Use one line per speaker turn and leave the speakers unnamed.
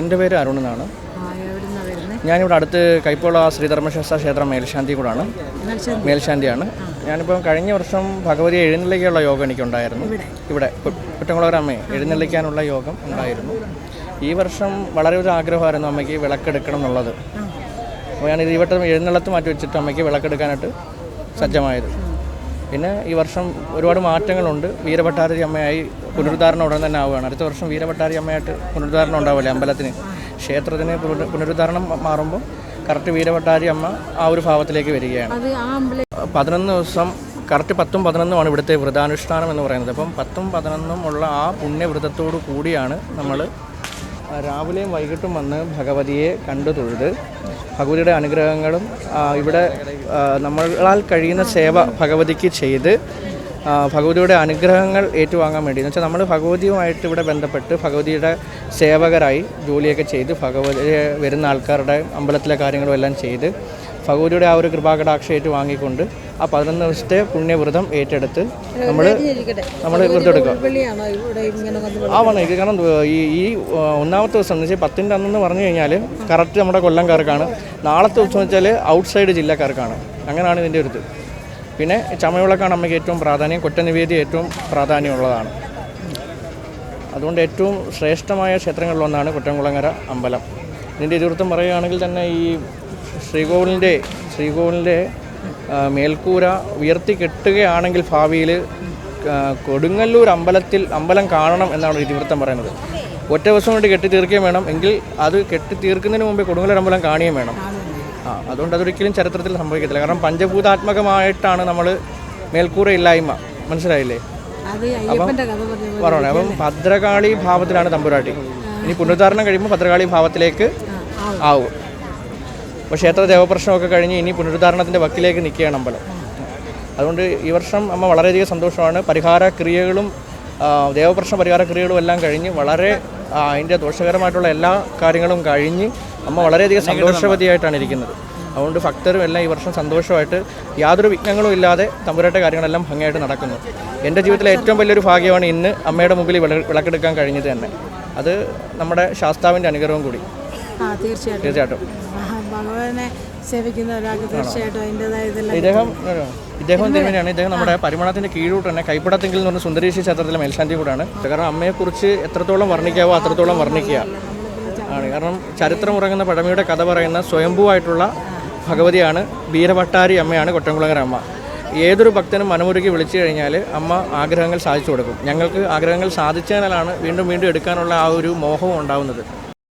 എന്റെ പേര് അരുൺ എന്നാണ് ഞാനിവിടെ അടുത്ത് കൈപ്പോള ശ്രീധർമ്മശാസ്ത്ര ക്ഷേത്രം മേൽശാന്തി കൂടാണ്. മേൽശാന്തിയാണ്. ഞാനിപ്പോൾ കഴിഞ്ഞ വർഷം ഭഗവതി എഴുന്നള്ളിക്കുള്ള യോഗം എനിക്കുണ്ടായിരുന്നു. ഇവിടെ. കുറ്റംകുളകര അമ്മയെ എഴുന്നള്ളിക്കാനുള്ള യോഗം ഉണ്ടായിരുന്നു. ഈ വർഷം വളരെ ഒരു ആഗ്രഹമായിരുന്നു അമ്മയ്ക്ക് വിളക്കെടുക്കണം എന്നുള്ളത്. അപ്പോൾ ഞാൻ ഈ വട്ടം എഴുന്നള്ളത്ത് മാറ്റി വെച്ചിട്ട് അമ്മയ്ക്ക് വിളക്കെടുക്കാനായിട്ട് സജ്ജമായത്. പിന്നെ ഈ വർഷം ഒരുപാട് മാറ്റങ്ങളുണ്ട്. വീരഭട്ടാരി അമ്മയായി പുനരുദ്ധാരണം ഉടൻ തന്നെ ആവുകയാണ്. അടുത്ത വർഷം വീരഭട്ടാരി അമ്മയായിട്ട് പുനരുദ്ധാരണം ഉണ്ടാവില്ലേ അമ്പലത്തിന്. ക്ഷേത്രത്തിന് പുനരു- പുനരുദ്ധാരണം മാറുമ്പോൾ കറക്റ്റ് വീരഭട്ടാരി അമ്മ ആ ഒരു ഭാവത്തിലേക്ക് വരികയാണ്. പതിനൊന്ന് ദിവസം കറക്റ്റ് പത്തും പതിനൊന്നുമാണ് ഇവിടുത്തെ വ്രതാനുഷ്ഠാനം എന്ന് പറയുന്നത്. അപ്പം പത്തും പതിനൊന്നും ഉള്ള ആ പുണ്യവ്രതത്തോടു കൂടിയാണ് നമ്മൾ രാവിലെയും വൈകിട്ടും വന്ന് ഭഗവതിയെ കണ്ടു തൊഴുത് ഭഗവതിയുടെ അനുഗ്രഹങ്ങളും ഇവിടെ നമ്മളാൽ കഴിയുന്ന സേവ ഭഗവതിക്ക് ചെയ്ത് ഭഗവതിയുടെ അനുഗ്രഹങ്ങൾ ഏറ്റുവാങ്ങാൻ വേണ്ടി. എന്ന് വെച്ചാൽ നമ്മൾ ഭഗവതിയുമായിട്ട് ഇവിടെ ബന്ധപ്പെട്ട് ഭഗവതിയുടെ സേവകരായി ജോലിയൊക്കെ ചെയ്ത് ഭഗവതി വരുന്ന ആൾക്കാരുടെ അമ്പലത്തിലെ കാര്യങ്ങളും എല്ലാം ചെയ്ത് ഭഗവതിയുടെ ആ ഒരു കൃപാകടാക്ഷം ഏറ്റു വാങ്ങിക്കൊണ്ട് ആ പതിനൊന്ന് ദിവസത്തെ പുണ്യവ്രതം ഏറ്റെടുത്ത് നമ്മൾ നമ്മൾ വ്രതം എടുക്കുക
വെള്ളിയാണോ? ഇവിടെ ഇങ്ങനെ വന്ന്
ആ വന്നു ഇത് കാരണം ഈ ഈ ഒന്നാമത്തെ ദിവസം എന്ന് വെച്ചാൽ പത്തിന്റെ അന്നെന്ന് പറഞ്ഞു കഴിഞ്ഞാൽ കറക്റ്റ് നമ്മുടെ കൊല്ലംകാർക്കാണ്. നാളത്തെ ദിവസം എന്ന് വെച്ചാൽ ഔട്ട്സൈഡ് ജില്ലക്കാർക്കാണ്. അങ്ങനെയാണ് ഇതിന്റെ ഒരു ഇത്. പിന്നെ ചമയവിളക്കാണ് അമ്മയ്ക്ക് ഏറ്റവും പ്രാധാന്യം കൊറ്റനിവേദി ഏറ്റവും പ്രാധാന്യമുള്ളതാണ്. അതുകൊണ്ട് ഏറ്റവും ശ്രേഷ്ഠമായ ക്ഷേത്രങ്ങളിലൊന്നാണ് കുറ്റംകുളങ്ങര അമ്പലം. ഇതിന്റെ ഇതിവൃത്തം പറയുകയാണെങ്കിൽ തന്നെ ഈ ശ്രീകോവിലിന്റെ ശ്രീകോവിലിന്റെ മേൽക്കൂര ഉയർത്തി കെട്ടുകയാണെങ്കിൽ ഭാവിയിൽ കൊടുങ്ങല്ലൂർ അമ്പലത്തിൽ അമ്പലം കാണണം എന്നാണ് ഇതിവൃത്തം പറയുന്നത്. ഒറ്റ ദിവസം കൊണ്ട് കെട്ടി തീർക്കുകയും വേണം. എങ്കിൽ അത് കെട്ടി തീർക്കുന്നതിന് മുമ്പേ കൊടുങ്ങല്ലൂർ അമ്പലം കാണുകയും വേണം. ആ അതുകൊണ്ട് അതൊരിക്കലും ചരിത്രത്തിൽ സംഭവിക്കത്തില്ല. കാരണം പഞ്ചഭൂതാത്മകമായിട്ടാണ് നമ്മൾ മേൽക്കൂര ഇല്ലായ്മ. മനസ്സിലായില്ലേ?
പോലെ
പറഞ്ഞു? അപ്പം ഭദ്രകാളി ഭാവത്തിലാണ് തമ്പുരാട്ടി. ഇനി പുനരുദ്ധാരണം കഴിയുമ്പോൾ ഭദ്രകാളി ഭാവത്തിലേക്ക് ആവും. അപ്പോൾ ക്ഷേത്ര ദേവപ്രശ്നമൊക്കെ കഴിഞ്ഞ് ഇനി പുനരുദ്ധാരണത്തിന്റെ വക്കിലേക്ക് നിൽക്കുകയാണ് അമ്പലം. അതുകൊണ്ട് ഈ വർഷം അമ്മ വളരെയധികം സന്തോഷമാണ്. പരിഹാര ക്രിയകളും ദേവപ്രശ്ന പരിഹാര ക്രിയകളും എല്ലാം കഴിഞ്ഞ് വളരെ അതിന്റെ ദോഷകരമായിട്ടുള്ള എല്ലാ കാര്യങ്ങളും കഴിഞ്ഞ് അമ്മ വളരെയധികം സന്തോഷവതിയായിട്ടാണ് ഇരിക്കുന്നത്. അതുകൊണ്ട് ഭക്തരും എല്ലാം ഈ വർഷം സന്തോഷമായിട്ട് യാതൊരു വിഘ്നങ്ങളും ഇല്ലാതെ തമ്പുരാട്ട കാര്യങ്ങളെല്ലാം ഭംഗിയായിട്ട് നടക്കുന്നു. എന്റെ ജീവിതത്തിലെ ഏറ്റവും വലിയൊരു ഭാഗ്യമാണ് ഇന്ന് അമ്മയുടെ മുമ്പിൽ വിള- വിളക്കെടുക്കാൻ കഴിഞ്ഞത് തന്നെ. അത് നമ്മുടെ ശാസ്താവിന്റെ അനുഗ്രഹവും കൂടി.
ആ തീർച്ചയായിട്ടും. ഭഗവാനെ സേവിക്കുന്ന ഒരാൾക്ക് തീർച്ചയായിട്ടും അതിന്റെതായ ഇതെല്ലാം
ഇദ്ദേഹം ഇദ്ദേഹം തിരുമേനിയാണ് ഇദ്ദേഹം നമ്മുടെ പരിമണത്തിന്റെ കീഴോട്ട് തന്നെ കൈപ്പടത്തെങ്കിൽ എന്ന് പറഞ്ഞ സുന്ദരീശ്വര ക്ഷേത്രത്തിലെ മേൽശാന്തി കൂടാണ് കാരണം അമ്മയെക്കുറിച്ച് എത്രത്തോളം വർണിക്കാവോ അത്രത്തോളം വർണിക്കുക. ആണ്. കാരണം ചരിത്രം ഉറങ്ങുന്ന പഴമയുടെ കഥ പറയുന്ന സ്വയംഭൂവായിട്ടുള്ള ഭഗവതിയാണ് വീരഭട്ടാരി അമ്മയാണ് കൊറ്റംകുളങ്ങര അമ്മ. ഏതൊരു ഭക്തനും മനമുരുകി വിളിച്ചു കഴിഞ്ഞാൽ അമ്മ ആഗ്രഹങ്ങൾ സാധിച്ചു കൊടുക്കും. ഞങ്ങൾക്ക് ആഗ്രഹങ്ങൾ സാധിച്ചതിനാലാണ് വീണ്ടും വീണ്ടും എടുക്കാനുള്ള ആ ഒരു മോഹവും ഉണ്ടാവുന്നത്.